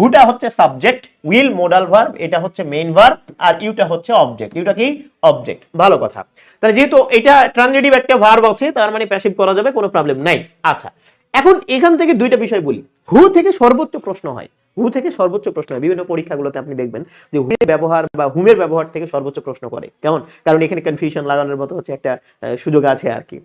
হুটা হচ্ছে subject will modal verb এটা হচ্ছে মেইন ভার্ব আর ইউটা হচ্ছে অবজেক্ট ইউটা কি? অবজেক্ট ভালো কথা। তাহলে যেহেতু এটা ট্রানজিটিভ একটা ভার্ব আছে, তার মানে প্যাসিভ করা যাবে, কোনো প্রবলেম নাই। আচ্ছা এখন এখান থেকে দুইটা বিষয় বলি। হু থেকে সর্বোচ্চ প্রশ্ন হয়? হু থেকে সর্বোচ্চ প্রশ্ন হয়? বিভিন্ন পরীক্ষাগুলোতে আপনি দেখবেন যে হুয়ের ব্যবহার বা হুমের ব্যবহার থেকে সর্বোচ্চ প্রশ্ন করে। কেমন? কারণ এখানে কনফিউশন লাগানোর মতো হচ্ছে একটা সুযোগ আছে আর কি।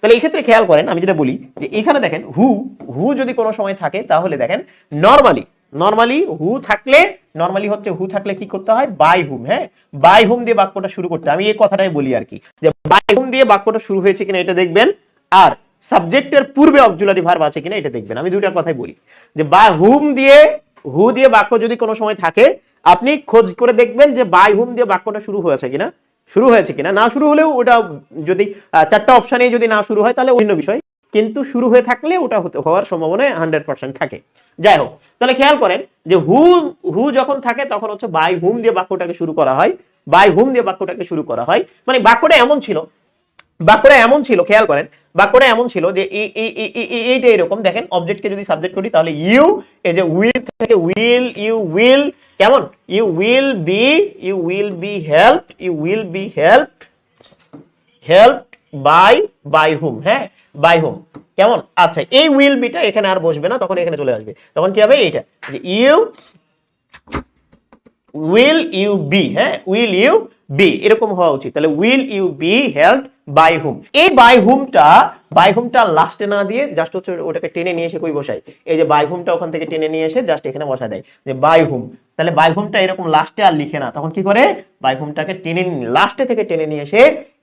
তাহলে এই ক্ষেত্রে খেয়াল করেন, আমি যেটা বলি যে এখানে দেখেন হু হু যদি কোনো সময় থাকে, তাহলে দেখেন নর্মালি নর্মালি হু থাকলে নর্মালি হচ্ছে হু থাকলে কি করতে হয়? বাই হুম হ্যাঁ? বাই হুম দিয়ে বাক্যটা শুরু করতে আমি এই কথাটাই বলি আর কি। যে বাই হুম দিয়ে বাক্যটা শুরু হয়েছে কিনা এটা দেখবেন, আর সাবজেক্টের পূর্বে অক্সিলারি ভার্ব আছে কিনা এটা দেখবেন। আমি দুইটা কথাই বলি। যে বাই হুম দিয়ে হু দিয়ে বাক্য যদি কোনো সময় থাকে, আপনি খোঁজ করে দেখবেন যে বাই হুম দিয়ে বাক্যটা শুরু হয়েছে কিনা। শুরু হয়েছে কিনা? না শুরু হলেও ওটা যদি চারটা অপশনে যদি না শুরু হয়, তাহলে অন্য বিষয়। কিন্তু শুরু হয়ে থাকলে ওটা হওয়ার সম্ভাবনা হান্ড্রেড পার্সেন্ট থাকে। যাই হোক, তাহলে খেয়াল করেন যে হু হু যখন থাকে তখন হচ্ছে বাই হুম দিয়ে বাক্যটাকে শুরু করা হয় বাই হুম দিয়ে বাক্যটাকে শুরু করা হয়। মানে বাক্যটা এমন ছিল, বাক্যটা এমন ছিল, খেয়াল করেন, বাক্যটা এমন ছিল যে এই- এই- এই- এই- এই- এইটা এরকম। দেখেন অবজেক্টকে যদি সাবজেক্ট করি তাহলে ইউ এই যে উইল থেকে উইল ইউ উইল কেমন? You will be you will be help you will be help help by by whom হ্যাঁ? বাই হোম কেমন? আচ্ছা এই উইল বিটা এখানে আর বসবে না, তখন এখানে চলে আসবে। তখন কি হবে? এইটা, যে ইউ উইল ইউ বি হ্যাঁ? উইল ইউ বি এরকম হওয়া উচিত। তাহলে will you be help by whom. এই বাই হুমটা বাই হুমটা লাস্টে না দিয়ে জাস্ট হচ্ছে ওটাকে টেনে নিয়ে এসে কই এই যে বাই হুমটা ওখান থেকে টেনে নিয়ে এসে জাস্ট এখানে বসা দেয়। যে বাই হুম। তাহলে বাই হুমটা এরকম লাস্টে আর লিখে না। তখন কি করে? বাই হুমটাকে টেনে লাস্টে থেকে টেনে নিয়ে এসে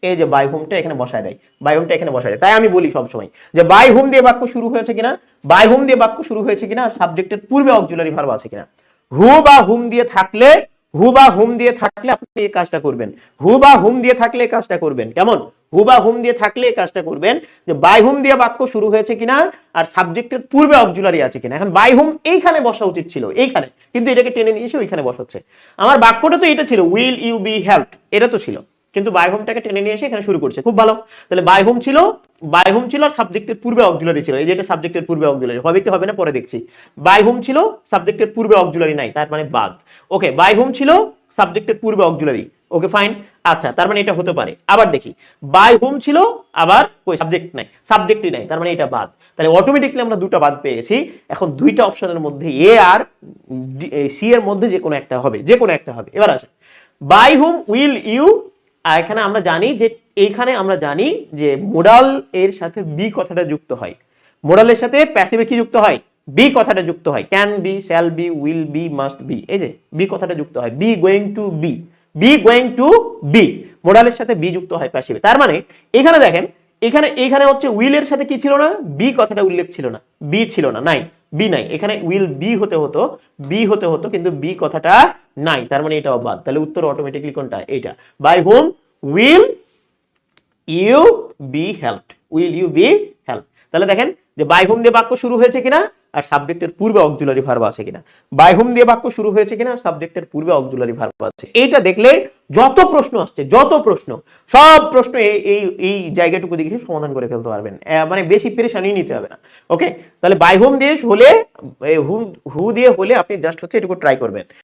এই যে বাই হুমটা এখানে বসায় দেয়। বাই হুমটা এখানে বসায় দেয়। তাই আমি বলি সবসময় যে বাই হুম দিয়ে বাক্য শুরু হয়েছে কিনা? বাই হুম দিয়ে বাক্য শুরু হয়েছে কিনা? সাবজেক্টের পূর্বে অক্সিলারি ভার্ব আছে কিনা? হু বা হুম দিয়ে থাকলে হু বা হুম দিয়ে থাকলে আপনি এই কাজটা করবেন। হু বা হুম দিয়ে থাকলে এই কাজটা করবেন। কেমন? হু বা হুম দিয়ে থাকলে এই কাজটা করবেন যে বাই হুম দিয়ে বাক্য শুরু হয়েছে কিনা আর সাবজেক্টের পূর্বে অবজুলারি আছে কিনা। এখন বাই হুম এইখানে বসা উচিত ছিল, এইখানে। কিন্তু এটাকে টেনে নিয়ে এসে ওইখানে বসাচ্ছে। আমার বাক্যটা তো এটা ছিল উইল ইউ বি হেল্প এটা তো ছিল। কিন্তু বাই হোমটাকে টেনে নিয়ে এসে এখানে শুরু করছে। খুব ভালো। তাহলে বাই হোম ছিল বাই হোম ছিল সাবজেক্টের পূর্বে অক্সিলারি ছিল। এই যে এটা সাবজেক্টের পূর্বে অক্সিলারি হবে কি হবে না, পরে দেখছি। বাই হোম ছিল সাবজেক্টের পূর্বে অক্সিলারি নাই, তার মানে বাদ। ওকে বাই হোম ছিল সাবজেক্টের পূর্বে অক্সিলারি ওকে ফাইন আচ্ছা তার মানে এটা হতে পারে। আবার দেখি। বাই হোম ছিল, আবার ওই সাবজেক্ট নাই। সাবজেক্টই নাই, তার মানে এটা বাদ। তাহলে অটোমেটিকলি আমরা দুটো বাদ পেয়েছি। এখন দুইটা অপশনের মধ্যে এ আর সি এর মধ্যে যে কোনো একটা হবে যে কোনো একটা হবে। এবার আসেন। বাই হুম উইল ইউ এখানে আমরা জানি যে, এইখানে আমরা জানি যে মোডাল এর সাথে বি কথাটা যুক্ত হয়। মোডালের সাথে প্যাসিভে কি যুক্ত হয়? বি কথাটা যুক্ত হয়। Can be shall be will be must be এই যে বি কথাটা যুক্ত হয়। Be going to be be going to be মোডালের সাথে বি যুক্ত হয় প্যাসিভে তার মানে এখানে দেখেন, এখানে এখানে হচ্ছে উইলের সাথে কি ছিল না? বি কথাটা উল্লেখ ছিল না। বি ছিল না। নাই। বি নাই। এখানে উইল বি হতে হতো। বি হতে হতো, কিন্তু বি কথাটা নাই, তার মানে এটাও বাদ তাহলে উত্তর অটোমেটিকলি কোনটা? এইটা। By whom will you be helped will you be help তাহলে দেখেন যে বাই হোম দিয়ে বাক্য শুরু হয়েছে কিনা আর সাবজেক্টের পূর্বে অক্সিলারি ভার্ব আছে কিনা। বাই হোম দিয়ে বাক্য শুরু হয়েছে কিনা আর সাবজেক্টের পূর্বে অক্সিলারি ভার্ব আছে। এইটা দেখলে যত প্রশ্ন আসছে, যত প্রশ্ন, সব প্রশ্ন এই এই জায়গাটুকু দেখে সমাধান করে ফেলতে পারবেন। মানে বেশি পেরেশানি নিতে হবে না। ওকে তাহলে বাই হোম দিয়ে হলে হু দিয়ে হলে আপনি জাস্ট হচ্ছে এটুকু ট্রাই করবেন।